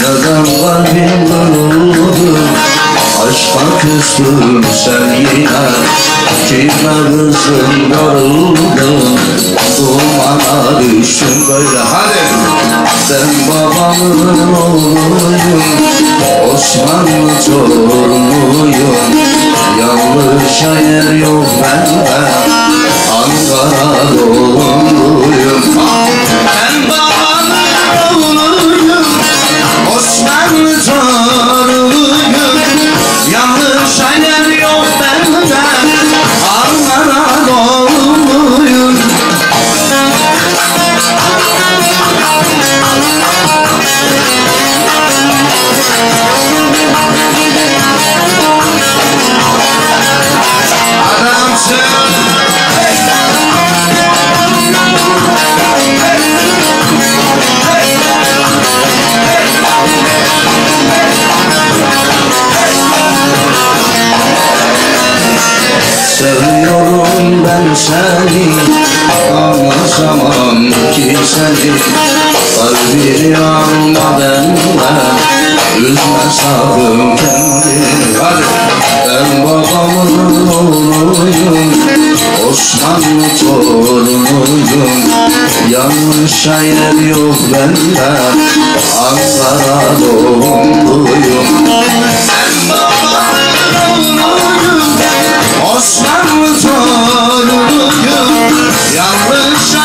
Neden kalbim duruldu Aşka küstüm sen yine. Kime kızım yoruldum Dumana düştüm böyle. Hadi. Sen babamın oğluydun Yanlış yer Seviyorum ben seni. Anlasamam ki seni. Kalbini alma benden Üzme sakın kendini. Ben babamın oğluyum. Osmanlı torunuyum. Yanlış yer yok bende. Ankara doğumluyum I will show